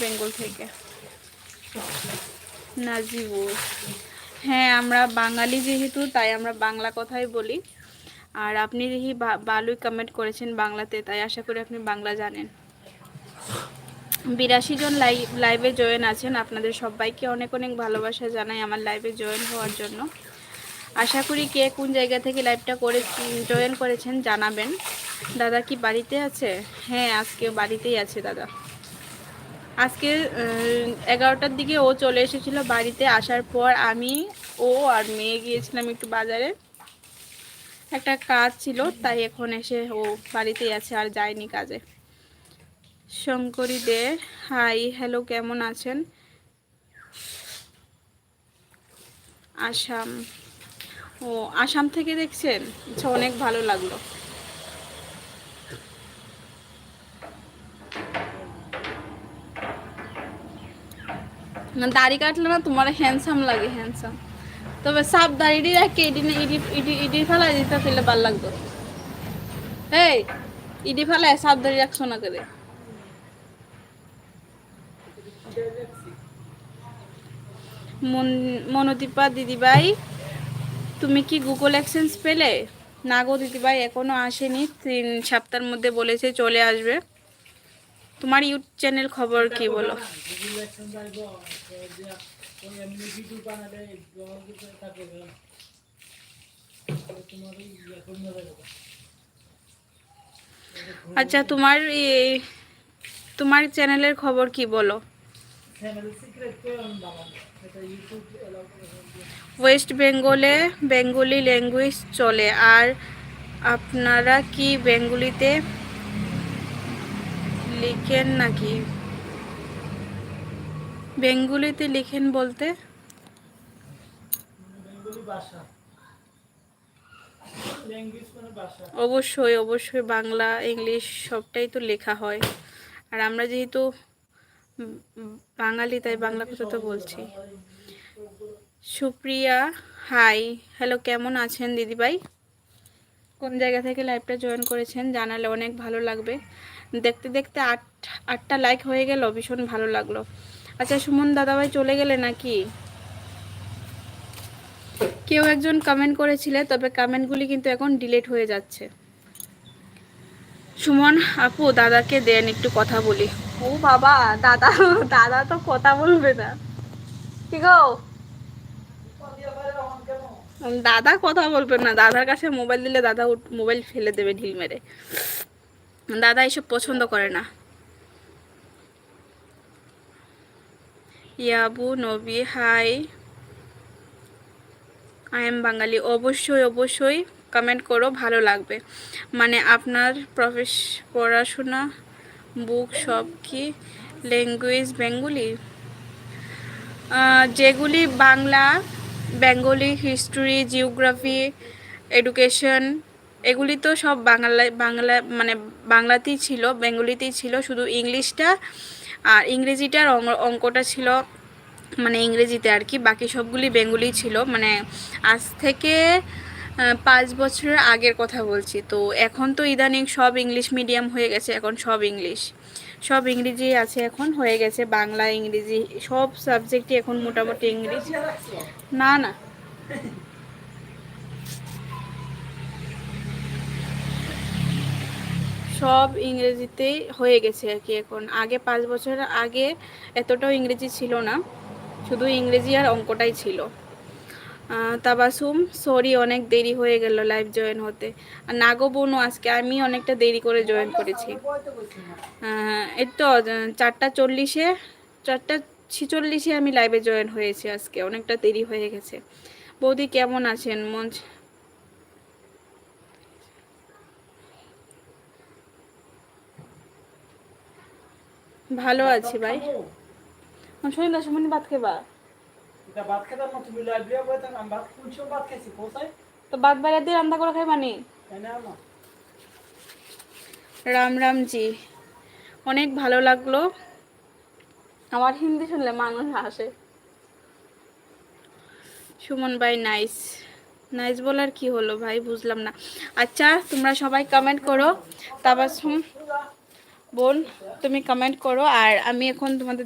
বেঙ্গল থেকে। নাজিবুর হ্যাঁ আমরা বাঙালি যেহেতু, তাই আমরা বাংলা কথাই বলি। আর আপনি বা- ভালোই কমেন্ট করেছেন বাংলাতে, তাই আশা করি আপনি বাংলা জানেন। বিরাশি জন লাইভে জয়েন আছেন। আপনাদের সবাইকে অনেক অনেক ভালোবাসা জানাই আমার লাইভে জয়েন হওয়ার জন্য। আশা করি কে কোন জায়গা থেকে লাইভটা করে জয়েন করেছেন জানাবেন। দাদা কি বাড়িতে আছে? হ্যাঁ আজকে বাড়িতেই আছে দাদা। আজকে এগারোটার দিকে ও চলে এসেছিল বাড়িতে। আসার পর আমি, ও আর মেয়ে গিয়েছিলাম একটু বাজারে। একটা কাজ ছিল, তাই এখন এসে ও বাড়িতেই আছে, আর যায়নি কাজে। শঙ্করী দে হাই, হ্যালো, কেমন আছেন? আসাম। ও, আসাম থেকে দেখছেন? আচ্ছা অনেক ভালো লাগল। দাড়ি কাটলে না তোমার হ্যান্ডসাম লাগে হ্যান্ডসাম তবে সাপ দাড়িটি রাখে ইডি ইডি ইডি ইডি ফেলাই দিতে ফেলে ভালো লাগতো এই ইডি ফেলায়, সাপ দাড়ি রাখছো না করে মন- মনোদীপা দিদিভাই, তুমি কি গুগল অ্যাক্সেন্স পেলে? না গো দিদিভাই, এখনও আসেনি। তিন সপ্তাহের মধ্যে বলেছে চলে আসবে। তোমার ইউটিউব চ্যানেল খবর কি বলো? আচ্ছা তোমার তোমার চ্যানেলের খবর কি বলো? ওয়েস্ট বেঙ্গলে বেঙ্গলি ল্যাঙ্গুয়েজ চলে আর আপনারা কি বেঙ্গলিতে লিখেন নাকি? বেঙ্গলিতে লিখেন বলতে? অবশ্যই অবশ্যই বাংলা ইংলিশ সবটাই তো লেখা হয়। আর আমরা যেহেতু বাঙালি তাই বাংলা কথা তো বলছি। সুপ্রিয়া হাই হ্যালো কেমন আছেন দিদিভাই? কোন জায়গা থেকে লাইভটা জয়েন করেছেন জানালে অনেক ভালো লাগবে। দেখতে দেখতে আট আটটা লাইক হয়ে গেল ভীষণ ভালো লাগল। আচ্ছা সুমন দাদাভাই চলে গেলে নাকি? কেউ একজন কমেন্ট করেছিলে তবে কমেন্টগুলি কিন্তু এখন ডিলেট হয়ে যাচ্ছে। সুমন আপু দাদাকে দেন একটু কথা বলি। ও বাবা দাদা দাদা তো কথা বলবে না। কি গো? দাদা কথা বলবে না দাদার কাছে মোবাইল দিলে দাদা মোবাইল ফেলে দেবে ঢিল মেরে। দাদা এসব পছন্দ করে না। ইয়াবু, নবী, হাই। আই এম বাঙালি। অবশ্যই অবশ্যই কমেন্ট করো, ভালো লাগবে। মানে আপনার প্রফেস পড়াশোনা বুক সব কি ল্যাঙ্গুয়েজ বেঙ্গলি যেগুলি Bangla Bengali history geography education এগুলি তো সব বাংলায়, বাংলা মানে বাংলাতেই ছিল, বেঙ্গলিতেই ছিল, শুধু ইংলিশটা আর ইংরেজিটার অঙ্ক- অঙ্কটা ছিল মানে ইংরেজিতে আর কি, বাকি সবগুলি বেঙ্গলি ছিল। মানে আজ থেকে পাঁচ বছরের আগের কথা বলছি। তো এখন তো ইদানিং সব ইংলিশ মিডিয়াম হয়ে গেছে, এখন সব ইংলিশ। সব ইংরেজি আছে এখন, হয়ে গেছে বাংলা, ইংরেজি, সব সাবজেক্টই এখন মোটামুটি ইংলিশ না না। সব ইংরেজিতেই হয়ে গেছে আর কি এখন। আগে পাঁচ বছর আগে এতটাও ইংরেজি ছিল না, শুধু ইংরেজি আর অঙ্কটাই ছিল। তাবাসুম সরি অনেক দেরি হয়ে গেল লাইভ জয়েন হতে। আর নাগো বোনও আজকে, আমি অনেকটা দেরি করে জয়েন করেছি। এর তো, চারটা চল্লিশে, চারটা ছিচল্লিশে আমি লাইভে জয়েন হয়েছি আজকে, অনেকটা দেরি হয়ে গেছে। বৌদি কেমন আছেন? মন ভালো আছি ভাই। ভাত খেবা? ভাত খেতাম না তুমি লাইব্রেরি বইতাম আমি ভাত কোথায়? তো ভাত বাইরে দিয়ে রান্না করে খাইবানি তাই না রাম রাম জি। অনেক ভালো লাগল। আমার হিন্দি শুনলে মানুষ হাসে। সুমন ভাই নাইস নাইস বলার কি হলো ভাই বুঝলাম না। আচ্ছা তোমরা সবাই কমেন্ট করো। তাবাসুম বোন তুমি কমেন্ট করো আর আমি এখন তোমাদের